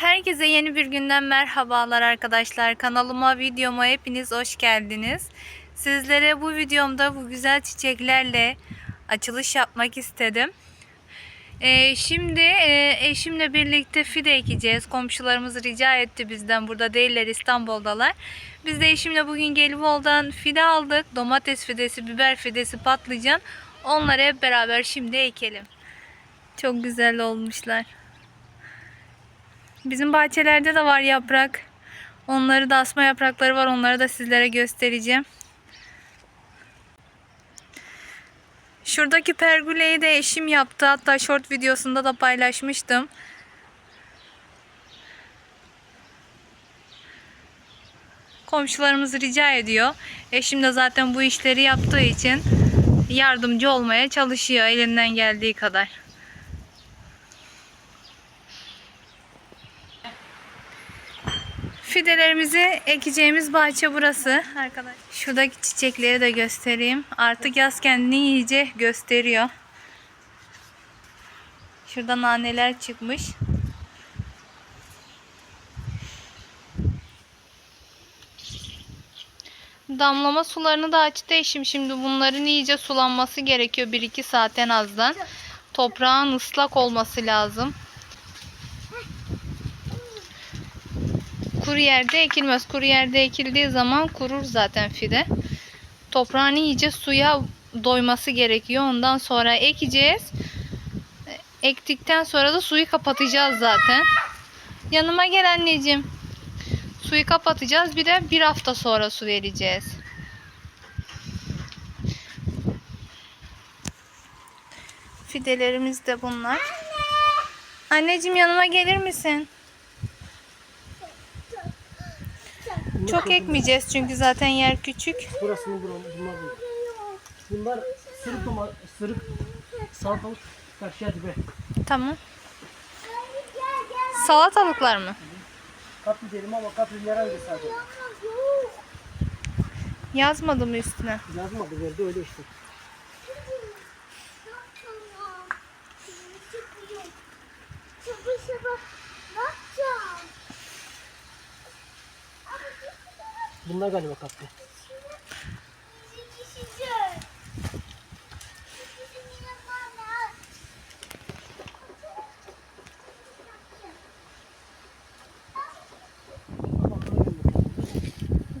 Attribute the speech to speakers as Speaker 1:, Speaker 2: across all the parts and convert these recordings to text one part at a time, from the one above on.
Speaker 1: Herkese yeni bir günden merhabalar arkadaşlar. Kanalıma, videoma hepiniz hoş geldiniz. Sizlere bu videomda bu güzel çiçeklerle açılış yapmak istedim. Ee, şimdi e, eşimle birlikte fide ekeceğiz. Komşularımız rica etti bizden. Burada değiller İstanbul'dalar. Biz de eşimle bugün Gelibolu'dan fide aldık. Domates fidesi, biber fidesi, patlıcan. Onları hep beraber şimdi ekelim. Çok güzel olmuşlar. Bizim bahçelerde de var yaprak. Onları da asma yaprakları var. Onları da sizlere göstereceğim. Şuradaki pergüleyi de eşim yaptı. Hatta short videosunda da paylaşmıştım. Komşularımız rica ediyor. Eşim de zaten bu işleri yaptığı için yardımcı olmaya çalışıyor elinden geldiği kadar. Fidelerimizi ekeceğimiz bahçe burası. Arkadaşlar şuradaki çiçekleri de göstereyim. Artık yaz kendini iyice gösteriyor. Şurada naneler çıkmış. Damlama sularını da açtı eşim. Şimdi bunların iyice sulanması gerekiyor 1-2 saat en azdan. Toprağın ıslak olması lazım. Kuru yerde ekilmez. Kuru yerde ekildiği zaman kurur zaten fide. Toprağın iyice suya doyması gerekiyor. Ondan sonra ekeceğiz. Ektikten sonra da suyu kapatacağız zaten. Yanıma gel anneciğim. Suyu kapatacağız. Bir de bir hafta sonra su vereceğiz. Fidelerimiz de bunlar. Anneciğim yanıma gelir misin? Çok ekmeyeceğiz çünkü zaten yer küçük.
Speaker 2: Burasını buranın bunlar bunlar. Bunlar sırık doma, sırık salatalık karşıya dibe.
Speaker 1: Tamam. Salatalıklar mı?
Speaker 2: Kapı derim ama kapı herhalde sadece.
Speaker 1: Yazmadı mı üstüne?
Speaker 2: Yazmadı verdi öyle işte. Bunlar galiba kapı.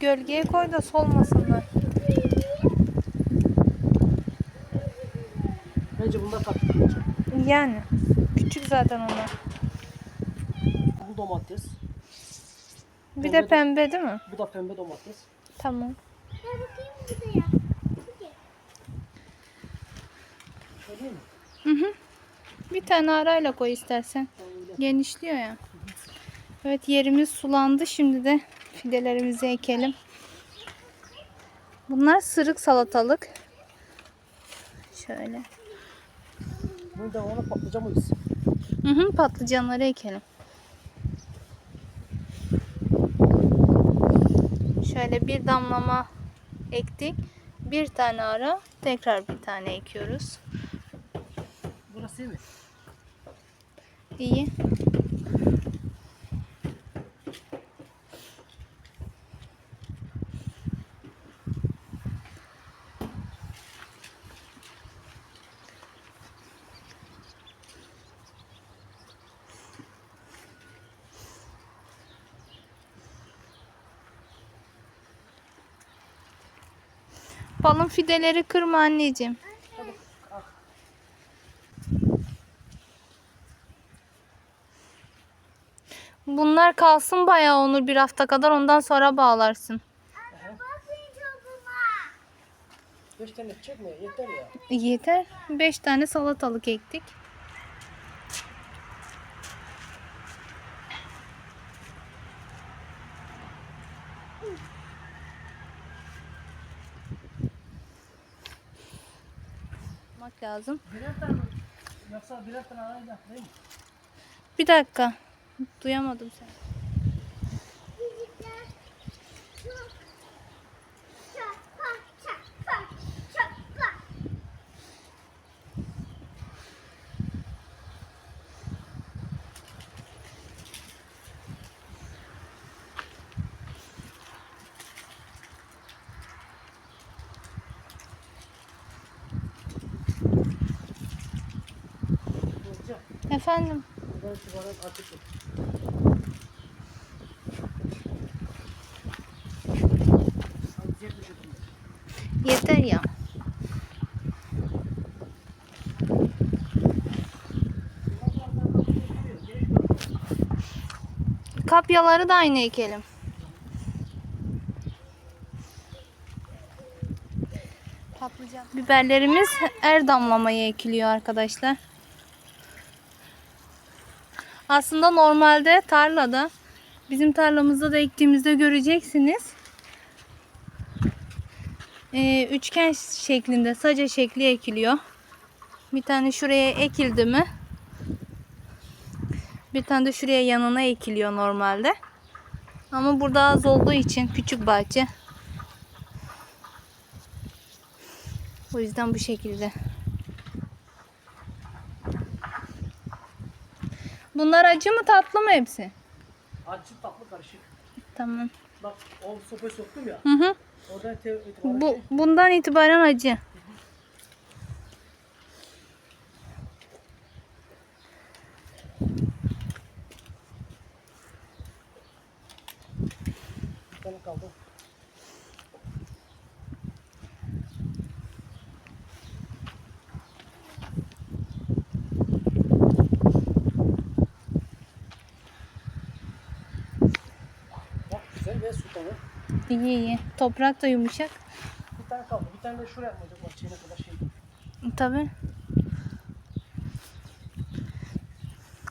Speaker 1: Gölgeye koy da solmasınlar.
Speaker 2: Bence bunlar kapı.
Speaker 1: Yani. Küçük zaten onlar.
Speaker 2: Bu domates.
Speaker 1: Bir de pembe değil mi?
Speaker 2: Bu da pembe domates.
Speaker 1: Tamam.
Speaker 2: Öyle mi?
Speaker 1: Hı hı. Bir tane arayla koy istersen. Genişliyor ya. Evet yerimiz sulandı. Şimdi de fidelerimizi ekelim. Bunlar sırık salatalık. Şöyle.
Speaker 2: Bunu da ona patlıcan mıyız?
Speaker 1: Hı hı, patlıcanları ekelim. Şöyle bir damlama ektik. Bir tane ara tekrar bir tane ekiyoruz.
Speaker 2: Burası iyi mi?
Speaker 1: İyi. Balın fideleri kırma anneciğim. Bunlar kalsın bayağı Onur bir hafta kadar ondan sonra bağlarsın.
Speaker 2: Beş tane çekme yeter ya.
Speaker 1: Yeter. 5 tane salatalık ektik. Yapmak lazım.
Speaker 2: Birer tane yoksa birer tane arayla değil mi?
Speaker 1: Bir dakika. Duyamadım seni. Efendim. Yeter ya. Kapyaları da aynı ekelim. Patlıcan. Biberlerimiz er damlamaya ekiliyor arkadaşlar. Aslında normalde tarlada bizim tarlamızda da ektiğimizde göreceksiniz. Ee, üçgen şeklinde saca şekli ekiliyor. Bir tane şuraya ekildi mi? Bir tane de şuraya yanına ekiliyor normalde. Ama burada az olduğu için küçük bahçe. O yüzden bu şekilde. Bunlar acı mı tatlı mı hepsi?
Speaker 2: Acı tatlı karışık.
Speaker 1: Tamam.
Speaker 2: Bak o sopayı soktum ya.
Speaker 1: Hı hı.
Speaker 2: Oradan
Speaker 1: Bu bundan itibaren acı.
Speaker 2: bir tane kaldı. Bak güzel ve su dolu.
Speaker 1: İyi iyi. Toprak da yumuşak.
Speaker 2: Bir tane kaldı. Bir tane de şuraya yapmayacak bak kadar şey.
Speaker 1: Tabi.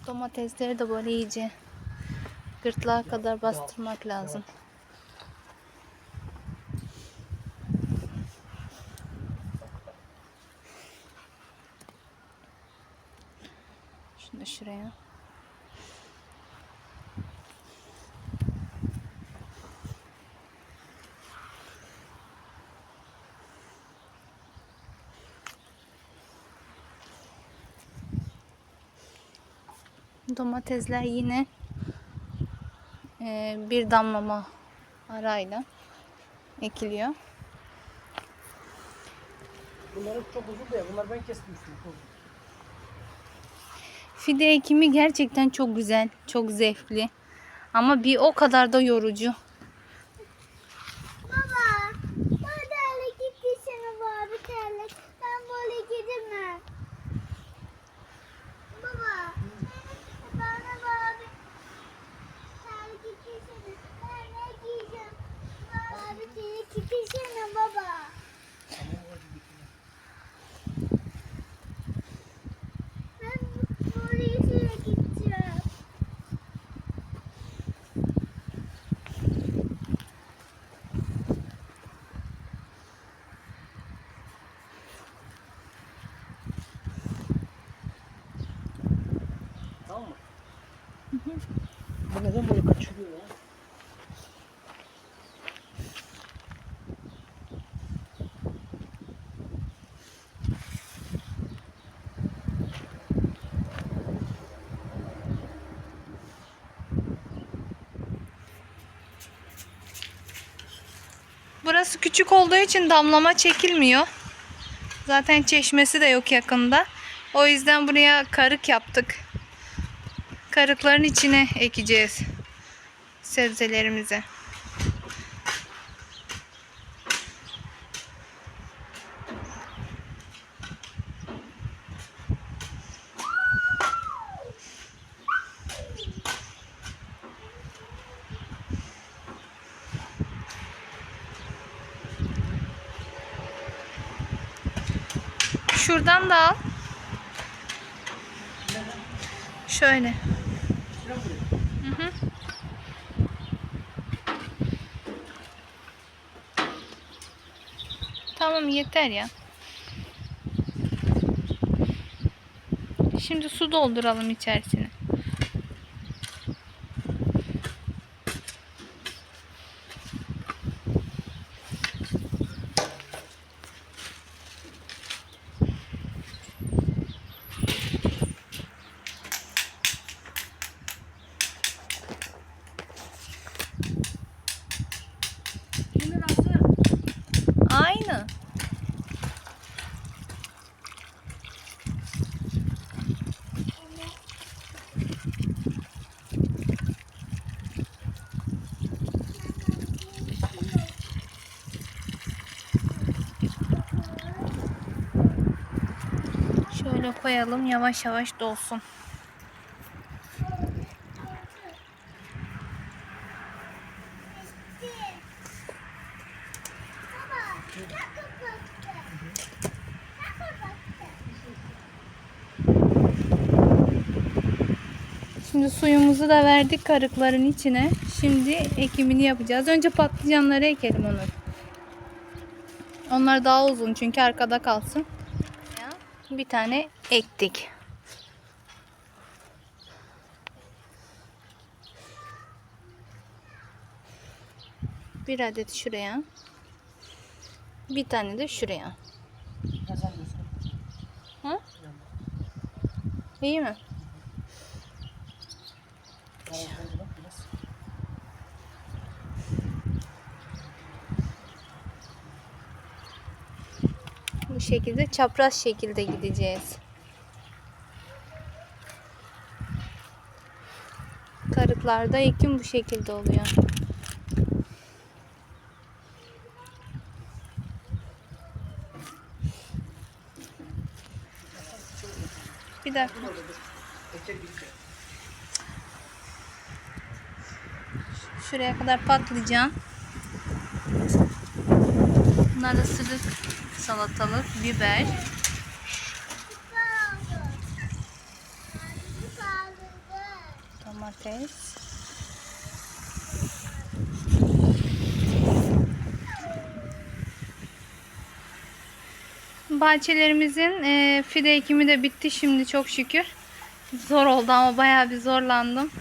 Speaker 1: Domatesleri de böyle iyice gırtlağa kadar bastırmak lazım. Şunu da şuraya. Domatesler yine e, bir damlama arayla ekiliyor.
Speaker 2: Bunların çok uzun değil. Bunlar ben kestim.
Speaker 1: Fide ekimi gerçekten çok güzel, çok zevkli. Ama bir o kadar da yorucu.
Speaker 3: Baba, bu terlik gittiysene baba bir terlik. Ben böyle gidemem. Baba, bana baba bir terlik gittiysene. Ben ne giyeceğim? Baba bir terlik gittiysene baba. Ben böyle yüzüyle gideceğim.
Speaker 2: Tamam mı? Bu neden böyle kaçırıyor ya?
Speaker 1: Burası küçük olduğu için damlama çekilmiyor. Zaten çeşmesi de yok yakında. O yüzden buraya karık yaptık. Karıkların içine ekeceğiz sebzelerimizi. Şuradan da al. Şöyle. Tamam yeter ya. Şimdi su dolduralım içerisine.
Speaker 2: Şimdi nasıl?
Speaker 1: Aynı. Şöyle koyalım yavaş yavaş dolsun. Şimdi suyumuzu da verdik karıkların içine. Şimdi ekimini yapacağız. Önce patlıcanları ekelim onu. Onlar daha uzun çünkü arkada kalsın. Bir tane ektik. Bir adet şuraya. Bir tane de şuraya.
Speaker 2: Ha?
Speaker 1: İyi mi?
Speaker 2: Tamam, hadi bak biraz.
Speaker 1: Bu şekilde çapraz şekilde gideceğiz. Karıklarda ekim bu şekilde oluyor. Bir dakika. Şuraya kadar patlıcan. Bunlar da sırık salatalık, biber. Domates. Bahçelerimizin e, fide ekimi de bitti şimdi çok şükür. Zor oldu ama bayağı bir zorlandım.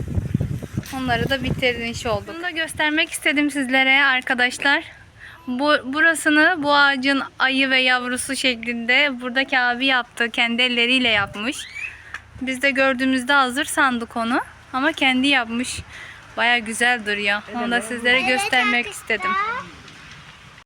Speaker 1: Onları da bitirmiş olduk. Bunu da göstermek istedim sizlere arkadaşlar. Bu, burasını bu ağacın ayı ve yavrusu şeklinde buradaki abi yaptı. Kendi elleriyle yapmış. Biz de gördüğümüzde hazır sandık onu. Ama kendi yapmış. Baya güzel duruyor. Onu da sizlere göstermek istedim.